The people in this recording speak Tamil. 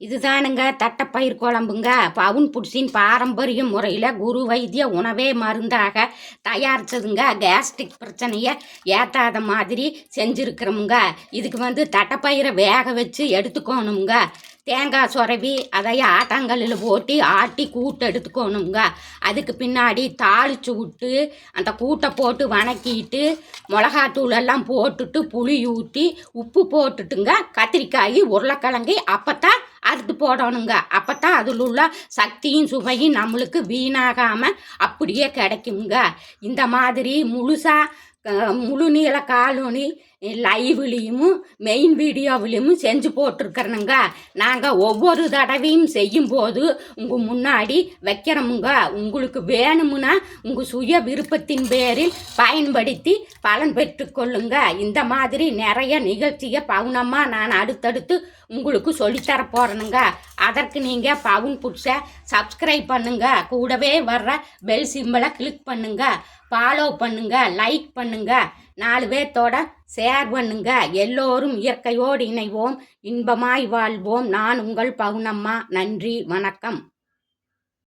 இதுதானுங்க தட்டைப்பயிர் குழம்புங்க. பவுன் புடிசின் பாரம்பரிய முறையில் குரு வைத்திய உணவே மருந்தாக தயாரித்ததுங்க கேஸ்ட்ரிக் பிரச்சனையை ஏற்றாத மாதிரி செஞ்சுருக்கிறோமுங்க. இதுக்கு வந்து தட்டைப்பயிரை வேக வச்சு எடுத்துக்கோணுங்க. தேங்காய் சுரவி அதைய ஆட்டாங்கல்லில் போட்டு ஆட்டி கூட்டு எடுத்துக்கணுங்க. அதுக்கு பின்னாடி தாளிச்சு விட்டு அந்த கூட்டை போட்டு வணக்கிட்டு மிளகாத்தூள் எல்லாம் போட்டுட்டு புளி ஊற்றி உப்பு போட்டுட்டுங்க கத்திரிக்காய் உருளைக்கிழங்கு அப்போ அறுத்து போடணுங்க. அப்போ தான் அதில் உள்ள சக்தியும் சுவையும் நம்மளுக்கு வீணாகாமல் அப்படியே கிடைக்குங்க. இந்த மாதிரி முழுசாக முழுநீள காலோனி லைவ்லேயும் மெயின் வீடியோவிலையும் செஞ்சு போட்டிருக்கிறனுங்க. நாங்கள் ஒவ்வொரு தடவையும் செய்யும்போது உங்கள் முன்னாடி வைக்கிறோமுங்க. உங்களுக்கு வேணும்னா உங்கள் சுய விருப்பத்தின் பேரில் பயன்படுத்தி பலன் பெற்றுக்கொள்ளுங்க இந்த மாதிரி நிறைய நிகழ்ச்சியை பவுனமாக நான் அடுத்தடுத்து உங்களுக்கு சொல்லித்தர போகிறேனுங்க அதற்கு நீங்கள் பவுன் புட்ஸை சப்ஸ்கிரைப் பண்ணுங்கள் கூடவே வர்ற பெல் சிம்பிளை கிளிக் பண்ணுங்கள் ஃபாலோ பண்ணுங்கள் லைக் பண்ணுங்கள் பண்ணுங்க. நாலு பேர்த்தோட ஷேர் பண்ணுங்க. எல்லோரும் இயற்கையோடு இணைவோம். இன்பமாய் வாழ்வோம். நான் உங்கள் பவுனம்மா. நன்றி. வணக்கம்.